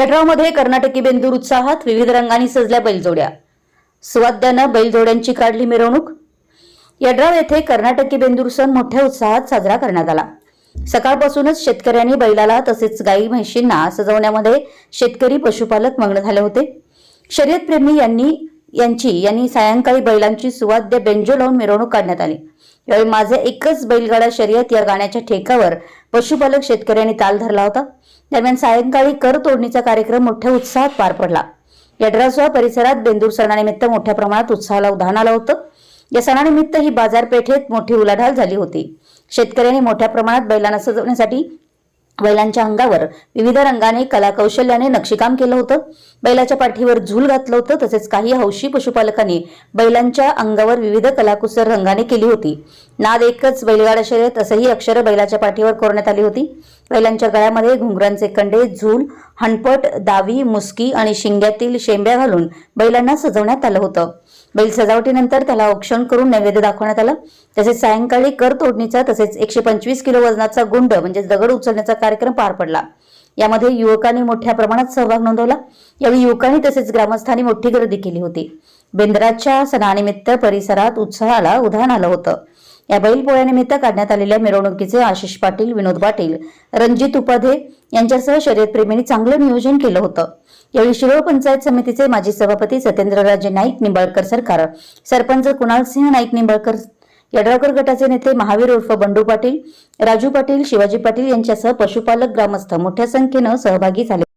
यड्रावमध्ये कर्नाटकी बेंदूर उत्साहात विविध रंगांनी सजल्या बैलजोड्या. स्वाद्यानं बैलजोड्यांची काढली मिरवणूक. यड्राव येथे कर्नाटकी बेंदूर सण मोठ्या उत्साहात साजरा करण्यात आला. सकाळपासूनच शेतकऱ्यांनी बैलाला तसेच गाई म्हशींना सजवण्यामध्ये शेतकरी पशुपालक मग्न झाले होते. शर्यतप्रेमी यांनी यांची यांनी सायंकाळी बैलांची सुवाद्य बेंजो लावून मिरवणूक काढण्यात आली. यावेळी माझे एकच बैलगाडा शर्यत या गाण्याच्या ठेक्यावर पशुपालक शेतकऱ्यांनी ताल धरला होता. दरम्यान सायंकाळी कर तोडणीचा कार्यक्रम मोठ्या उत्साहात पार पडला. यड्रासह परिसरात बेंदूर सणानिमित्त मोठ्या प्रमाणात उत्साहाला उधाण आलं होतं. या सणानिमित्त ही बाजारपेठेत मोठी उलाढाल झाली होती. शेतकऱ्यांनी मोठ्या प्रमाणात बैलांना सजवण्यासाठी बैलांच्या अंगावर विविध रंगाने कलाकौशल्याने नक्षीकाम केलं होतं. बैलाच्या पाठीवर झूल घातलं होतं तसेच काही हौशी पशुपालकांनी बैलांच्या अंगावर विविध कलाकुसर रंगाने केली होती. नाद एकच बैलगाडा शर्यत असंही अक्षर बैलाच्या पाठीवर कोरण्यात आली होती. बैलांच्या गळ्यामध्ये घुंगरांचे कंडे झूल हणपट दावी मुसकी आणि शिंग्यातील शेंब्या घालून बैलांना सजवण्यात आलं होतं. बैल सजावटीनंतर त्याला औक्षण करून नैवेद्य दाखवण्यात आला. तसेच सायंकाळी कर तोडणीचा तसेच एकशे पंचवीस किलो वजनाचा गुंड म्हणजे दगड उचलण्याचा कार्यक्रम पार पडला. यामध्ये युवकांनी मोठ्या प्रमाणात सहभाग नोंदवला. यावेळी युवकांनी तसेच ग्रामस्थांनी मोठी गर्दी केली होती. बेंद्राच्या सणानिमित्त परिसरात उत्साहाला उधाण आलं होतं. या बैल पोळ्यानिमित्त काढण्यात आलेल्या मिरवणुकीचे आशिष पाटील विनोद पाटील रणजित उपाध्ये यांच्यासह शर्यतप्रेमींनी चांगलं नियोजन केलं होतं. यावेळी शिरोळ पंचायत समितीचे माजी सभापती सत्येंद्रराजे नाईक निंबाळकर सरकार सरपंच कुणालसिंह नाईक निंबाळकर यड्रावकर गटाचे नेते महावीर उर्फ बंडू पाटील राजू पाटील शिवाजी पाटील यांच्यासह पशुपालक ग्रामस्थ मोठ्या संख्येनं सहभागी झाले.